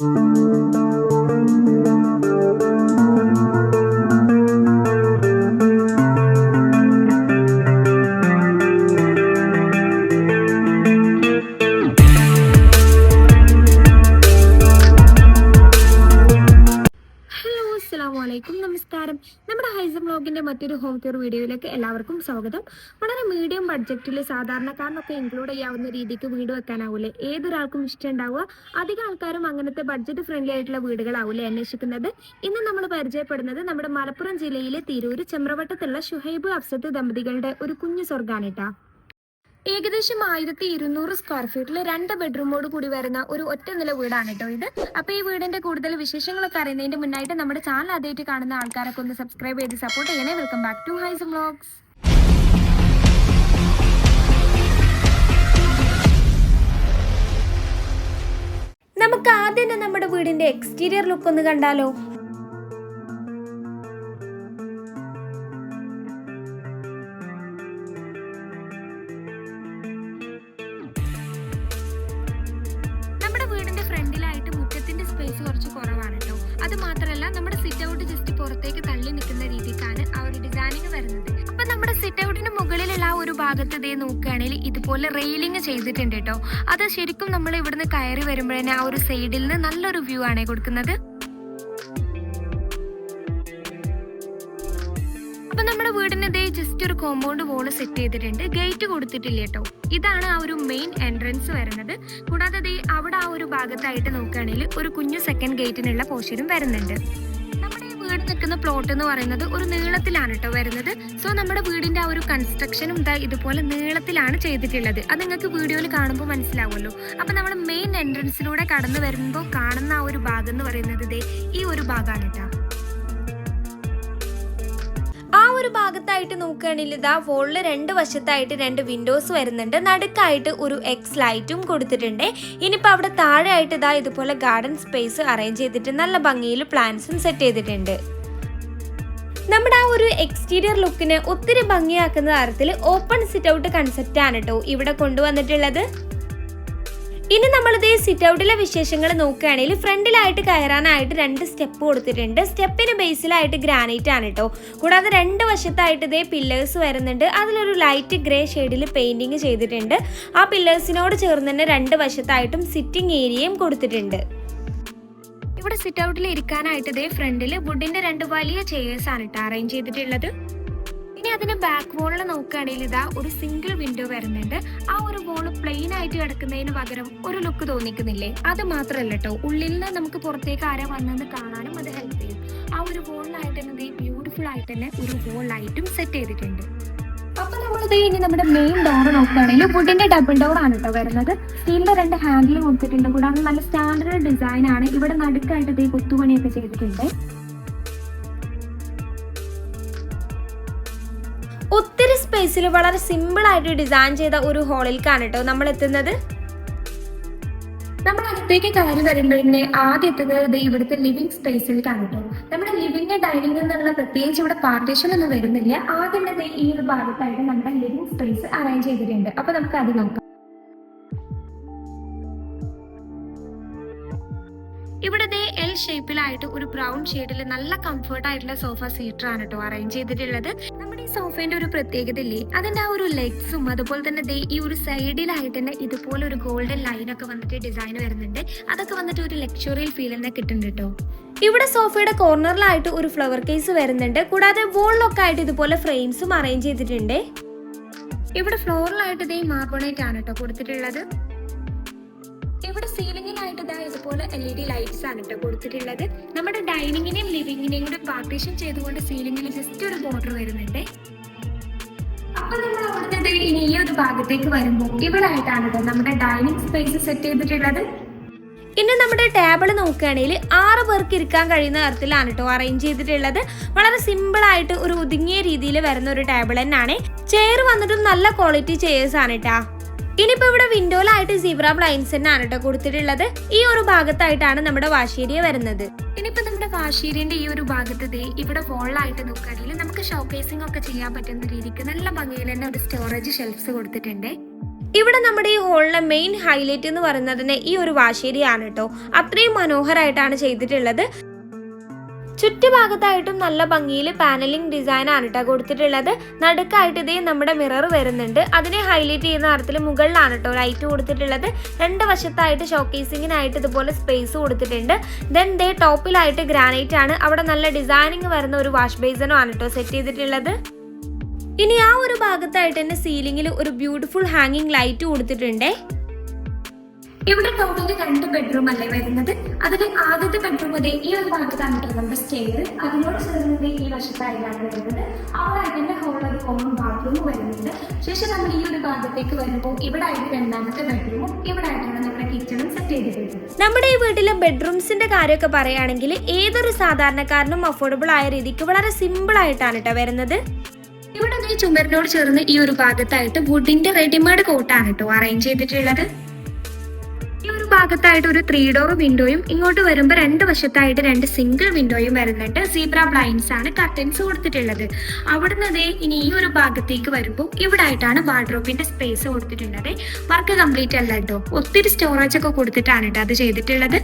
thank you. മറ്റൊരു home care വീഡിയോയിലേക്ക് എല്ലാവർക്കും സ്വാഗതം. വളരെ മീഡിയം ബഡ്ജറ്റിൽ സാധാരണക്കാരനൊക്കെ ഇൻക്ലൂഡ് ചെയ്യാവുന്ന രീതിക്ക് വീട് വെക്കാനാവൂലേ? ഏതൊരാൾക്കും ഇഷ്ടം ഉണ്ടാവുക അധികം ആൾക്കാരും അങ്ങനത്തെ ബഡ്ജറ്റ് ഫ്രണ്ട്ലി ആയിട്ടുള്ള വീടുകളാവൂലേ അന്വേഷിക്കുന്നത്? ഇന്ന് നമ്മൾ പരിചയപ്പെടുന്നത് നമ്മുടെ മലപ്പുറം ജില്ലയിലെ തിരൂര് ചെമ്രവട്ടത്തുള്ള ഷുഹൈബ് അഫ്സത്ത് ദമ്പതികളുടെ ഒരു കുഞ്ഞു സ്വർഗാണ് കേട്ടോ ഏകദേശം ആയിരത്തി ഇരുന്നൂറ് സ്ക്വയർ ഫീറ്റിൽ രണ്ട് ബെഡ്റൂമോട് കൂടി വരുന്ന ഒരു ഒറ്റ നില വീടാണ് കേട്ടോ ഇത്. അപ്പൊ ഈ വീടിന്റെ കൂടുതൽ വിശേഷങ്ങളൊക്കെ അറിയുന്നതിന്റെ മുന്നായിട്ട് നമ്മുടെ ചാനൽ ആദ്യമായിട്ട് കാണുന്ന ആൾക്കാരൊക്കെ ഒന്ന് സബ്സ്ക്രൈബ് ചെയ്ത് സപ്പോർട്ട് ചെയ്യണേ. വെൽക്കം ബാക്ക് ടു ഹൈസ് വ്ളോഗ്സ് നമുക്ക് ആദ്യം തന്നെ നമ്മുടെ വീടിന്റെ എക്സ്റ്റീരിയർ ലുക്ക് ഒന്ന് കണ്ടാലോ? ഭാഗത്ത് ഇതേ നോക്കുകയാണെങ്കിൽ ഇതുപോലെ റെയിലിംഗ് ചെയ്തിട്ടുണ്ട് കേട്ടോ. അത് ശരിക്കും നമ്മൾ ഇവിടുന്ന് കയറി വരുമ്പോഴേ ആ ഒരു സൈഡിൽ നിന്ന് നല്ലൊരു വ്യൂ ആണ് കൊടുക്കുന്നത്. അപ്പൊ നമ്മുടെ വീടിന് ഇതേ ജസ്റ്റ് ഒരു കോമ്പൗണ്ട് വോൾ സെറ്റ് ചെയ്തിട്ടുണ്ട്. ഗേറ്റ് കൊടുത്തിട്ടില്ല കേട്ടോ. ഇതാണ് ആ ഒരു മെയിൻ എൻട്രൻസ് വരുന്നത്. കൂടാതെ ദേ അവിടെ ആ ഒരു ഭാഗത്തായിട്ട് നോക്കുകയാണെങ്കിൽ ഒരു കുഞ്ഞു സെക്കൻഡ് ഗേറ്റിനുള്ള പോഷനും വരുന്നുണ്ട്. വീട് നിൽക്കുന്ന പ്ലോട്ട് എന്ന് പറയുന്നത് ഒരു നീളത്തിലാണ് കേട്ടോ വരുന്നത്. സോ നമ്മുടെ വീടിന്റെ ആ ഒരു കൺസ്ട്രക്ഷനും ഇതാ ഇതുപോലെ നീളത്തിലാണ് ചെയ്തിട്ടുള്ളത്. അത് നിങ്ങൾക്ക് വീഡിയോയിൽ കാണുമ്പോൾ മനസ്സിലാവുമല്ലോ. അപ്പൊ നമ്മൾ മെയിൻ എൻട്രൻസിലൂടെ കടന്നു വരുമ്പോൾ കാണുന്ന ആ ഒരു ഭാഗം എന്ന് പറയുന്നത് ഈ ഒരു ഭാഗമാണ് കേട്ടോ ഒരു ഭാഗത്തായിട്ട് നോക്കുകയാണെങ്കിൽ ഇതാ വോളിൽ രണ്ട് വശത്തായിട്ട് രണ്ട് വിൻഡോസ് വരുന്നുണ്ട്. നടുക്കായിട്ട് ഒരു എക്സ് ലൈറ്റും കൊടുത്തിട്ടുണ്ട്. ഇനിയിപ്പോൾ അവിടെ താഴെയായിട്ട് ഇതാ ഇതുപോലെ ഗാർഡൻ സ്പേസ് അറേഞ്ച് ചെയ്തിട്ട് നല്ല ഭംഗിയിൽ പ്ലാന്റ്സും സെറ്റ് ചെയ്തിട്ടുണ്ട്. നമ്മുടെ ആ ഒരു എക്സ്റ്റീരിയർ ലുക്കിന് ഒത്തിരി ഭംഗിയാക്കുന്ന തരത്തിൽ ഓപ്പൺ സിറ്റ് ഔട്ട് കൺസെപ്റ്റ് ആണ് കേട്ടോ ഇവിടെ കൊണ്ടുവന്നിട്ടുള്ളത്. ഇനി നമ്മളിത് സിറ്റ് ഔട്ടിലെ വിശേഷങ്ങൾ നോക്കുകയാണെങ്കിൽ ഫ്രണ്ടിലായിട്ട് കയറാനായിട്ട് രണ്ട് സ്റ്റെപ്പ് കൊടുത്തിട്ടുണ്ട്. സ്റ്റെപ്പിന് ബേസിലായിട്ട് ഗ്രാനൈറ്റ് ആണ് കേട്ടോ കൂടാതെ രണ്ട് വശത്തായിട്ട് ഇതേ പില്ലേഴ്സ് വരുന്നുണ്ട്. അതിലൊരു ലൈറ്റ് ഗ്രേ ഷെയ്ഡിൽ പെയിന്റിങ് ചെയ്തിട്ടുണ്ട്. ആ പില്ലേഴ്സിനോട് ചേർന്ന് തന്നെ രണ്ട് വശത്തായിട്ടും സിറ്റിംഗ് ഏരിയയും കൊടുത്തിട്ടുണ്ട്. ഇവിടെ സിറ്റ് ഔട്ടിൽ ഇരിക്കാനായിട്ട് ഇതേ ഫ്രണ്ടിൽ വുഡിന്റെ രണ്ട് വലിയ ചെയേഴ്സ് ആണ് കേട്ടോ അറേഞ്ച് ചെയ്തിട്ടുള്ളത്. ഇനി അതിന് ബാക്ക് വോളിൽ നോക്കുകയാണെങ്കിൽ ഇതാ ഒരു സിംഗിൾ വിൻഡോ വരുന്നുണ്ട്. ആ ഒരു വോൾ പ്ലെയിൻ ആയിട്ട് കിടക്കുന്നതിന് പകരം ഒരു ലുക്ക് തോന്നിക്കുന്നില്ലേ? അത് മാത്രമല്ല കേട്ടോ ഉള്ളിൽ നിന്ന് നമുക്ക് പുറത്തേക്ക് ആരാ വന്നെന്ന് കാണാനും അത് ഹെൽപ്പ് ചെയ്യും. ആ ഒരു വോളിലായിട്ട് തന്നെ ബ്യൂട്ടിഫുൾ ആയിട്ട് തന്നെ ഒരു വോൾ ലൈറ്റും സെറ്റ് ചെയ്തിട്ടുണ്ട്. അപ്പൊ നമ്മളിത് ഇനി നമ്മുടെ മെയിൻ ഡോർ നോക്കുകയാണെങ്കിൽ വുഡിന്റെ ഡബിൾ ഡോർ ആണ് കേട്ടോ വരുന്നത്. സ്റ്റീലിന്റെ രണ്ട് ഹാൻഡിൽ കൊടുത്തിട്ടുണ്ട്. കൂടാതെ നല്ല സ്റ്റാൻഡേർഡ് ഡിസൈൻ ആണ്. ഇവിടെ നടുക്കായിട്ട് ഇത് കൊത്തുപണിയൊക്കെ ചെയ്തിട്ടുണ്ട്. ഒത്തിരി സ്പേസിൽ വളരെ സിമ്പിൾ ആയിട്ട് ഡിസൈൻ ചെയ്ത ഒരു ഹോളിലേക്കാണ് കേട്ടോ നമ്മൾ എത്തുന്നത് നമ്മൾ അകത്തേക്ക് കയറി വരുമ്പോഴേ ആദ്യം എത്തുന്നത് ഇവിടുത്തെ ലിവിംഗ് സ്പേസിലേക്കാണ് കേട്ടോ നമ്മുടെ ലിവിംഗ് ഡൈനിങ് എന്നുള്ള പ്രത്യേകിച്ച് ഇവിടെ പാർട്ടീഷൻ ഒന്നും വരുന്നില്ല. ആദ്യം തന്നെ ഈ ഒരു ഭാഗത്തായിട്ട് നമ്മുടെ ലിവിംഗ് സ്പേസ് അറേഞ്ച് ചെയ്തിട്ടുണ്ട്. അപ്പൊ നമുക്ക് അത് നോക്കാം. ഇവിടെ ദേ എൽ ഷേപ്പിലായിട്ട് ഒരു ബ്രൗൺ ഷെയ്ഡിൽ നല്ല കംഫർട്ട് ആയിട്ടുള്ള സോഫ സീറ്റർ ആണ് കേട്ടോ അറേഞ്ച് ചെയ്തിട്ടുള്ളത്. സോഫേന്റെ ഒരു പ്രത്യേകത ഇല്ലേ അതിന്റെ ആ ഒരു ലെഗ്സും അതുപോലെ തന്നെ ദേ ഈ ഒരു സൈഡിലായിട്ട് തന്നെ ഇതുപോലെ ഒരു ഗോൾഡൻ ലൈൻ ഒക്കെ വന്നിട്ട് ഡിസൈൻ വരുന്നുണ്ട്. അതൊക്കെ വന്നിട്ട് ഒരു ലക്ഷറിയൽ ഫീൽ തന്നെ കിട്ടുന്നുണ്ട് കേട്ടോ. ഇവിടെ സോഫയുടെ കോർണറിലായിട്ട് ഒരു ഫ്ലവർ കേസ് വരുന്നുണ്ട്. കൂടാതെ വോളിലൊക്കെ ആയിട്ട് ഇതുപോലെ ഫ്രെയിംസും അറേഞ്ച് ചെയ്തിട്ടുണ്ട്. ഇവിടെ ഫ്ലോറിലായിട്ട് ഇതേ മാർബോണേറ്റ് ആണ് കേട്ടോ കൊടുത്തിട്ടുള്ളത്. ഇവിടെ സീലിംഗിലായിട്ട് ഇതാ ഇതുപോലെ എൽ ഇ ഡി ലൈറ്റ്സ് ആണ് കേട്ടോ കൊടുത്തിട്ടുള്ളത്. നമ്മുടെ ഡൈനിങ്ങിനെയും ലിവിങ്ങിനെയും കൂടെ പാർട്ടീഷൻ ചെയ്തുകൊണ്ട് സീലിംഗിൽ ജസ്റ്റ് ഒരു ബോർഡർ വരുന്നുണ്ട്. അപ്പൊ നമ്മൾ അവിടുത്തെ ഇനി ഈ ഒരു ഭാഗത്തേക്ക് വരുമ്പോൾ ഇവിടെ ആയിട്ടാണ് കേട്ടോ നമ്മുടെ ഡൈനിങ് സ്പേസ് സെറ്റ് ചെയ്തിട്ടുള്ളത്. ഇനി നമ്മുടെ ടേബിൾ നോക്കുകയാണെങ്കിൽ ആറ് പേർക്ക് ഇരിക്കാൻ കഴിയുന്ന തരത്തിലാണ് കേട്ടോ അറേഞ്ച് ചെയ്തിട്ടുള്ളത്. വളരെ സിമ്പിൾ ആയിട്ട് ഒരു ഒതുങ്ങിയ രീതിയിൽ വരുന്ന ഒരു ടേബിൾ തന്നെയാണ്. ചെയർ വന്നിട്ടും നല്ല ക്വാളിറ്റി ചെയേഴ്സ് ആണ് കേട്ടാ ഇനിയിപ്പോ ഇവിടെ വിൻഡോയിലായിട്ട് സീബ്ര ബ്ലൈൻസ് തന്നെയാണ് കേട്ടോ കൊടുത്തിട്ടുള്ളത്. ഈ ഒരു ഭാഗത്തായിട്ടാണ് നമ്മുടെ വാശേരിയ വരുന്നത്. ഇനിയിപ്പോ നമ്മുടെ വാശേരിയന്റെ ഈ ഒരു ഭാഗത്ത് ഇവിടെ വോളായിട്ട് നോക്കുകയാണെങ്കിൽ നമുക്ക് ഷോക്കേസിംഗ് ഒക്കെ ചെയ്യാൻ പറ്റുന്ന രീതിക്ക് നല്ല ഭംഗിയിൽ തന്നെ ഒരു സ്റ്റോറേജ് ഷെൽഫ്സ് കൊടുത്തിട്ടുണ്ട്. ഇവിടെ നമ്മുടെ ഈ ഹോളിലെ മെയിൻ ഹൈലൈറ്റ് എന്ന് പറയുന്നത് തന്നെ ഈ ഒരു വാശേരിയാണ് കേട്ടോ അത്രയും മനോഹരമായിട്ടാണ് ചെയ്തിട്ടുള്ളത്. ചുറ്റുഭാഗത്തായിട്ടും നല്ല ഭംഗിയിൽ പാനലിംഗ് ഡിസൈൻ ആണ് കേട്ടോ കൊടുത്തിട്ടുള്ളത്. നടുക്കായിട്ട് ഇതേ നമ്മുടെ മിറർ വരുന്നുണ്ട്. അതിനെ ഹൈലൈറ്റ് ചെയ്യുന്ന തരത്തിൽ മുകളിലാണ് കേട്ടോ ലൈറ്റ് കൊടുത്തിട്ടുള്ളത്. രണ്ട് വശത്തായിട്ട് ഷോക്കേസിങ്ങിനായിട്ട് ഇതുപോലെ സ്പേസ് കൊടുത്തിട്ടുണ്ട്. ദെൻ ദേ ടോപ്പിലായിട്ട് ഗ്രാനൈറ്റ് ആണ്. അവിടെ നല്ല ഡിസൈനിങ് വരുന്ന ഒരു വാഷ് ബേസിനും ആണ് കേട്ടോ സെറ്റ് ചെയ്തിട്ടുള്ളത്. ഇനി ആ ഒരു ഭാഗത്തായിട്ട് തന്നെ സീലിംഗിൽ ഒരു ബ്യൂട്ടിഫുൾ ഹാങ്ങിങ് ലൈറ്റ് കൊടുത്തിട്ടുണ്ട്. ഇവിടെ ടോട്ടലി രണ്ട് ബെഡ്റൂം അല്ലേ വരുന്നത്? അതിൽ ആദ്യത്തെ ബെഡ്റൂം അതെ ഈ ഒരു ഭാഗത്താണ് കേട്ടോ നമ്മുടെ സ്റ്റെയർ അതിനോട് ചേർന്നത് ഈ വശത്തായിട്ടാണ് വരുന്നത്. അവിടെ അതിന്റെ ഹോൾ ഒരു കോമൺ ബാത്റൂം വരുന്നുണ്ട്. ശേഷം നമ്മൾ ഈ ഒരു ഭാഗത്തേക്ക് വരുമ്പോൾ ഇവിടെ ആയിട്ട് രണ്ടാമത്തെ ബെഡ്റൂമും ഇവിടെ ആയിട്ടാണ് നമ്മുടെ കിച്ചണും സെറ്റ് ചെയ്തിട്ടുള്ളത് നമ്മുടെ ഈ വീട്ടിലെ ബെഡ്റൂംസിന്റെ കാര്യമൊക്കെ പറയുകയാണെങ്കിൽ ഏതൊരു സാധാരണക്കാരനും അഫോർഡബിൾ ആയ രീതിക്ക് വളരെ സിമ്പിൾ ആയിട്ടാണ് കേട്ടോ വരുന്നത്. ഇവിടെ ഈ ചുമരിനോട് ചേർന്ന് ഈ ഒരു ഭാഗത്തായിട്ട് വുഡിന്റെ റെഡിമേഡ് കോട്ടാണ് കേട്ടോ അറേഞ്ച് ചെയ്തിട്ടുള്ളത്. ഭാഗത്തായിട്ട് ഒരു ത്രീ ഡോർ വിൻഡോയും ഇങ്ങോട്ട് വരുമ്പോൾ രണ്ട് വശത്തായിട്ട് രണ്ട് സിംഗിൾ വിൻഡോയും വരുന്നുണ്ട് സീബ്ര ബ്ലൈൻസ് ആണ് കർട്ടൻസ് കൊടുത്തിട്ടുള്ളത്. അവിടുന്ന് അതേ ഇനി ഈ ഒരു ഭാഗത്തേക്ക് വരുമ്പോൾ ഇവിടെ ആയിട്ടാണ് വാർഡ്രോബിന്റെ സ്പേസ് കൊടുത്തിട്ടുള്ളത്. വർക്ക് കംപ്ലീറ്റ് അല്ല കേട്ടോ ഒത്തിരി സ്റ്റോറേജ് ഒക്കെ കൊടുത്തിട്ടാണ് കേട്ടോ അത് ചെയ്തിട്ടുള്ളത്.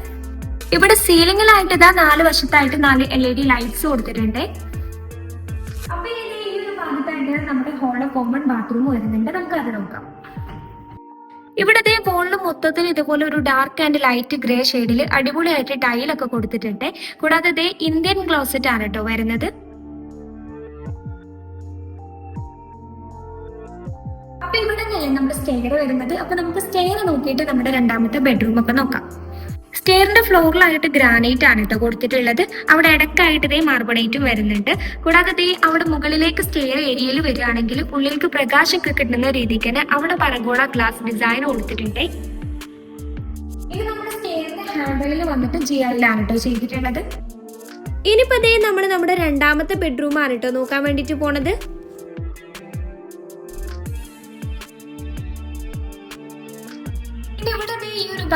ഇവിടെ സീലിംഗിലായിട്ട് ഇതാ നാല് വശത്തായിട്ട് നാല് എൽ ഇ ഡി ലൈറ്റ്സ് കൊടുത്തിട്ടുണ്ട്. അപ്പൊ ഈ ഒരു ഭാഗത്തായിട്ട് നമ്മുടെ ഹോളിലെ കോമൺ ബാത്റൂം വരുന്നുണ്ട്. നമുക്ക് അത് നോക്കാം. ഇവിടത്തെ വോളിൽ മൊത്തത്തിൽ ഇതുപോലെ ഒരു ഡാർക്ക് ആൻഡ് ലൈറ്റ് ഗ്രേ ഷെയ്ഡിൽ അടിപൊളിയായിട്ട് ടൈലൊക്കെ കൊടുത്തിട്ടുണ്ട്. കൂടാതെ ദേ ഇന്ത്യൻ ക്ലോസറ്റ് ആണ് കേട്ടോ വരുന്നത്. അപ്പൊ ഇവിടെ നമ്മുടെ സ്റ്റെയർ വരുന്നത്. അപ്പൊ നമുക്ക് സ്റ്റെയർ നോക്കിയിട്ട് നമ്മുടെ രണ്ടാമത്തെ ബെഡ്റൂം ഒക്കെ നോക്കാം. സ്റ്റെയറിന്റെ ഫ്ലോറിലായിട്ട് ഗ്രാനൈറ്റ് ആണ് കേട്ടോ കൊടുത്തിട്ടുള്ളത്. അവിടെ ഇടക്കായിട്ട് ഇതേ മാർബണേറ്റും വരുന്നുണ്ട്. കൂടാതെ ദേ അവിടെ മുകളിലേക്ക് സ്റ്റെയർ ഏരിയയിൽ വരികയാണെങ്കിൽ ഉള്ളിലേക്ക് പ്രകാശമൊക്കെ കിട്ടുന്ന രീതിക്ക് തന്നെ അവിടെ പറഗോള ഗ്ലാസ് ഡിസൈൻ കൊടുത്തിട്ടുണ്ട്. ഇത് നമ്മുടെ സ്റ്റെയറിന്റെ ഹാൻഡിലിൽ വന്നിട്ട് ജിയാലാണ് കേട്ടോ ചെയ്തിട്ടുള്ളത്. ഇനിയിപ്പോ ദേ നമ്മൾ നമ്മുടെ രണ്ടാമത്തെ ബെഡ്റൂം ആണ് കേട്ടോ നോക്കാൻ വേണ്ടിട്ട് പോണത്.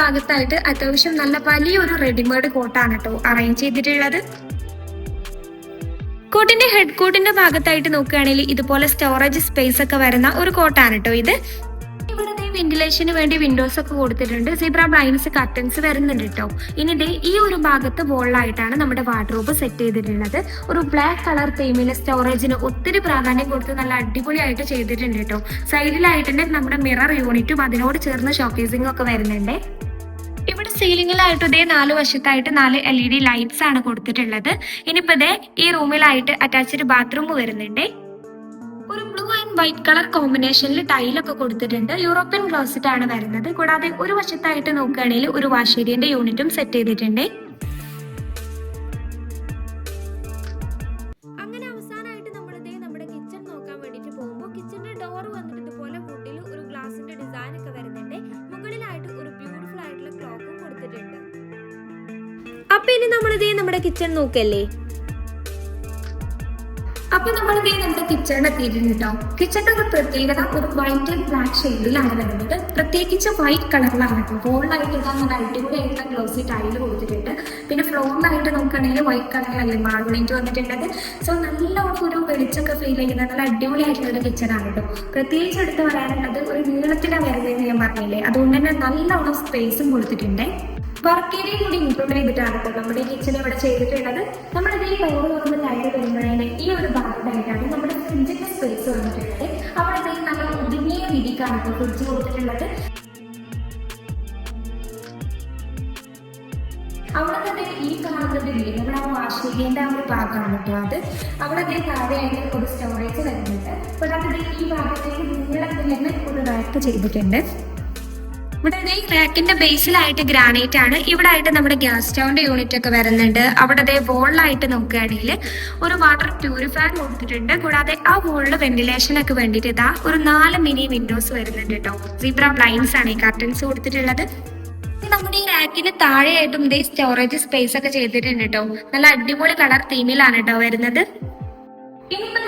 ഭാഗത്തായിട്ട് അത്യാവശ്യം നല്ല വലിയൊരു റെഡിമെയ്ഡ് കോട്ടാണ് കേട്ടോ അറേഞ്ച് ചെയ്തിട്ടുള്ളത്. കോട്ടിന്റെ ഹെഡ് കോട്ടിന്റെ ഭാഗത്തായിട്ട് നോക്കുകയാണെങ്കിൽ ഇതുപോലെ സ്റ്റോറേജ് സ്പേസ് ഒക്കെ വരുന്ന ഒരു കോട്ടാണ് കേട്ടോ ഇത്. ഇവിടെ വെന്റിലേഷന് വേണ്ടി വിൻഡോസ് ഒക്കെ കൊടുത്തിട്ടുണ്ട്. സീബ്ര ബ്ലൈൻഡ്സ് കർട്ടൻസ് വരുന്നുണ്ട് കേട്ടോ ഇനി ദേ ഈ ഒരു ഭാഗത്ത് വോളായിട്ടാണ് നമ്മുടെ വാർഡ്രോബ് സെറ്റ് ചെയ്തിട്ടുള്ളത്. ഒരു ബ്ലാക്ക് കളർ തീമിലെ സ്റ്റോറേജിന് ഒത്തിരി പ്രാധാന്യം കൊടുത്ത് നല്ല അടിപൊളിയായിട്ട് ചെയ്തിട്ടുണ്ട് കേട്ടോ സൈഡിലായിട്ട് നമ്മുടെ മിറർ യൂണിറ്റും അതിനോട് ചേർന്ന് ഷോക്കേസിംഗ് ഒക്കെ വരുന്നുണ്ട്. സീലിംഗിലായിട്ട് ഇതേ നാല് വശത്തായിട്ട് നാല് എൽ ഇ ഡി ലൈറ്റ്സ് ആണ് കൊടുത്തിട്ടുള്ളത്. ഇനിയിപ്പോ ഇതേ ഈ റൂമിലായിട്ട് അറ്റാച്ച്ഡ് ബാത്റൂം വരുന്നുണ്ട്. ഒരു ബ്ലൂ ആൻഡ് വൈറ്റ് കളർ കോമ്പിനേഷനിൽ ടൈലൊക്കെ കൊടുത്തിട്ടുണ്ട്. യൂറോപ്യൻ ക്ലോസറ്റ് ആണ് വരുന്നത്. കൂടാതെ ഒരു വശത്തായിട്ട് നോക്കുകയാണെങ്കിൽ ഒരു വാഷേരിയന്റെ യൂണിറ്റും സെറ്റ് ചെയ്തിട്ടുണ്ട്. അപ്പൊ ഇനി നമ്മൾ ഇതേ നമ്മുടെ കിച്ചൺ നോക്കല്ലേ? അപ്പൊ നമ്മൾ ഇതേ നമ്മുടെ കിച്ചണിൽ എത്തിയിട്ടുണ്ട് കേട്ടോ കിച്ചണിന്റെ ഒരു പ്രത്യേകത ഒരു വൈറ്റ് ആൻഡ് ബ്ലാക്ക് ഷെയ്ഡിലാണ് വരുന്നത്. പ്രത്യേകിച്ച് വൈറ്റ് കളറിലാണ് കേട്ടോ ഗോൾഡായിട്ട് ഇതാ നല്ല ആയിട്ട് ഗ്ലോസി ടൈൽ കൊടുത്തിട്ടുണ്ട്. പിന്നെ ഫ്ലോറിലായിട്ട് നോക്കുകയാണെങ്കിൽ വൈറ്റ് കളറിലല്ലേ മാർബിളിറ്റ് വന്നിട്ടുള്ളത്. സോ നല്ല ഒരു വെളിച്ചൊക്കെ ഫീൽ ചെയ്യുന്ന നല്ല അടിപൊളിയായിട്ടുള്ള ഒരു കിച്ചണാണ് കേട്ടോ പ്രത്യേകിച്ച് എടുത്ത് പറയാനുള്ളത് ഒരു നീളത്തിലാണ് വരുന്നത് ഞാൻ പറഞ്ഞില്ലേ. അതുകൊണ്ട് തന്നെ നല്ലോണം സ്പേസും കൊടുത്തിട്ടുണ്ട്. വർക്ക് ഏരിയ കൂടി ഇൻക്ലൂഡ് ചെയ്തിട്ടാണ് കേട്ടോ നമ്മുടെ കിച്ചൺ ഇവിടെ ചെയ്തിട്ടുള്ളത്. നമ്മൾ ഈ ഡോറ് തുറന്ന് കയറി വരുമ്പോഴേ ഈ ഒരു ഭാഗത്തായിട്ടാണ് നമ്മുടെ ഫ്രിഡ്ജിന്റെ സ്പേസ് വന്നിട്ടുള്ളത് അവിടെ ഇതേ നല്ല ഒതുങ്ങിയ രീതിക്കാണ് ഇപ്പോൾ ഫ്രിഡ്ജ് കൊടുത്തിട്ടുള്ളത്. അവിടെ തന്നെ ഈ കാണുന്നത് വീട് നമ്മുടെ ആ വാഷ് ഏരിയന്റെ ആ ഒരു ഭാഗമാണ് കേട്ടോ അത്. അവിടെ ദേ താഴെയായിട്ട് ഒരു സ്റ്റോറേജ് വരുന്നുണ്ട്. അപ്പോൾ അത് ഈ ഭാഗത്തേക്ക് നീളത്തിൽ തന്നെ ഒരു റാക്ക് ചെയ്തിട്ടുണ്ട്. ഇവിടെ അതേ റാക്കിന്റെ ബേസിലായിട്ട് ഗ്രാനൈറ്റ് ആണ്. ഇവിടെ ആയിട്ട് നമ്മുടെ ഗ്യാസ് സ്റ്റൗണ്ട് യൂണിറ്റ് ഒക്കെ വരുന്നുണ്ട്. അവിടെ അതേ വോളിലായിട്ട് നോക്കുകയാണെങ്കിൽ ഒരു വാട്ടർ പ്യൂരിഫയർ കൊടുത്തിട്ടുണ്ട്. കൂടാതെ ആ വോളിൽ വെന്റിലേഷനൊക്കെ വേണ്ടിയിട്ട് ഇതാ ഒരു നാല് മിനി വിൻഡോസ് വരുന്നുണ്ട് കേട്ടോ സീബ്ര ബ്ലൈൻസ് ആണ് ഈ കർട്ടൻസ് കൊടുത്തിട്ടുള്ളത്. നമ്മുടെ ഈ റാക്കിന് താഴെയായിട്ടും ഇതേ സ്റ്റോറേജ് സ്പേസ് ഒക്കെ ചെയ്തിട്ടുണ്ട് കേട്ടോ നല്ല അടിപൊളി കളർ തീമിലാണ് കേട്ടോ വരുന്നത്. ഇനിയിപ്പോ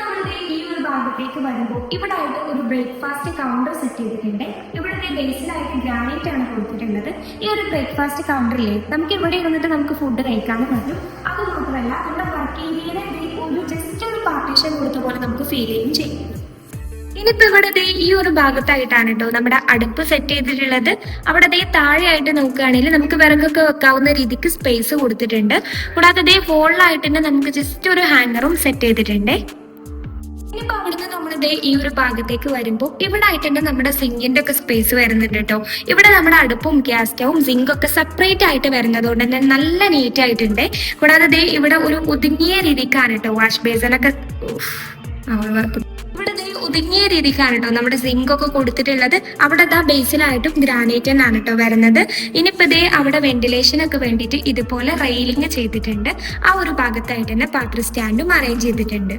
ഭാഗത്തേക്ക് വരുമ്പോൾ ഇവിടെ ആയിട്ട് ഒരു ബ്രേക്ക്ഫാസ്റ്റ് കൗണ്ടർ സെറ്റ് ചെയ്തിട്ടുണ്ട്. ഇവിടുത്തെ ബേസിലായിട്ട് ഗ്രാനൈറ്റ് ആണ് കൊടുത്തിട്ടുള്ളത്. ഈ ഒരു ബ്രേക്ക്ഫാസ്റ്റ് കൗണ്ടറിൽ നമുക്ക് ഇവിടെ ഇരുന്നിട്ട് നമുക്ക് ഫുഡ് കഴിക്കാനും പറ്റും. അത് മാത്രമല്ല നമ്മുടെ വർക്ക് ഏരിയയിലെ ഒരു ജസ്റ്റ് ഒരു പാർട്ടീഷൻ കൊടുത്ത പോലെ നമുക്ക് ഫീൽ ചെയ്യും ചെയ്യും. ഇനിയിപ്പോ ഇവിടെ ഈ ഒരു ഭാഗത്തായിട്ടാണ് കേട്ടോ നമ്മുടെ അടുപ്പ് സെറ്റ് ചെയ്തിട്ടുള്ളത്. അവിടെ അതേ താഴെയായിട്ട് നോക്കുകയാണെങ്കിൽ നമുക്ക് വിറകൊക്കെ വെക്കാവുന്ന രീതിക്ക് സ്പേസ് കൊടുത്തിട്ടുണ്ട്. കൂടാതെ അതേ ഫോളിലായിട്ട് തന്നെ നമുക്ക് ജസ്റ്റ് ഒരു ഹാങ്ങറും സെറ്റ് ചെയ്തിട്ടുണ്ട്. അവിടുന്ന് നമ്മൾ ഈ ഒരു ഭാഗത്തേക്ക് വരുമ്പോൾ ഇവിടെ ആയിട്ടുണ്ട് നമ്മുടെ സിങ്കിന്റെ ഒക്കെ സ്പേസ് വരുന്നുണ്ട് കേട്ടോ. ഇവിടെ നമ്മുടെ അടുപ്പും ഗ്യാസ് സ്റ്റവും സിങ്കും ഒക്കെ സെപ്പറേറ്റ് ആയിട്ട് വരുന്നത് കൊണ്ട് തന്നെ നല്ല നീറ്റ് ആയിട്ടുണ്ട്. കൂടാതെ ദേ ഇവിടെ ഒരു ഒതുങ്ങിയ രീതിക്കാണ് കേട്ടോ വാഷ് ബേസിനൊക്കെ ഇവിടെ ദേ ഒതുങ്ങിയ രീതിക്കാണ് കേട്ടോ നമ്മുടെ സിങ്ക് ഒക്കെ കൊടുത്തിട്ടുള്ളത്. അവിടെ ദാ ബേസിലായിട്ടും ഗ്രാനൈറ്റ് എന്നാണ് കേട്ടോ വരുന്നത്. ഇനിയിപ്പോ ദേ അവിടെ വെന്റിലേഷൻ ഒക്കെ വേണ്ടിയിട്ട് ഇതുപോലെ റെയിലിങ് ചെയ്തിട്ടുണ്ട്. ആ ഒരു ഭാഗത്തായിട്ട് തന്നെ പാത്ര സ്റ്റാൻഡും അറേഞ്ച് ചെയ്തിട്ടുണ്ട്.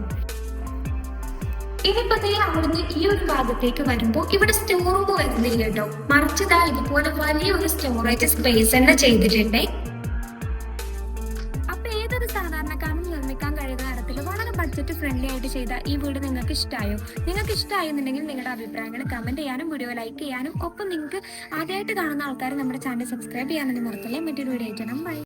ഇനിയിപ്പോ ദേ അവിടുന്ന് ഈ ഒരു ഭാഗത്തേക്ക് വരുമ്പോൾ ഇവിടെ സ്റ്റോർ റൂം വരുന്നില്ല കേട്ടോ മറിച്ച് ദാ ഇതുപോലെ വലിയൊരു സ്റ്റോറേജ് സ്പേസ് തന്നെ ചെയ്തിട്ടുണ്ട്. അപ്പൊ ഏതൊരു സാധാരണക്കാരനും നിർമ്മിക്കാൻ കഴിയുന്ന തരത്തിൽ വളരെ ബഡ്ജറ്റ് ഫ്രണ്ട്ലി ആയിട്ട് ചെയ്ത ഈ വീട് നിങ്ങൾക്ക് ഇഷ്ടമായോ നിങ്ങൾക്ക് ഇഷ്ടമായെന്നുണ്ടെങ്കിൽ നിങ്ങളുടെ അഭിപ്രായങ്ങൾ കമന്റ് ചെയ്യാനും വീഡിയോ ലൈക്ക് ചെയ്യാനും ഒപ്പം നിങ്ങൾക്ക് ആദ്യമായിട്ട് കാണുന്ന ആൾക്കാർ നമ്മുടെ ചാനൽ സബ്സ്ക്രൈബ് ചെയ്യാനൊന്നും മറക്കല്ലേ? മറ്റൊരു വീഡിയോ ആയിട്ട് ബൈ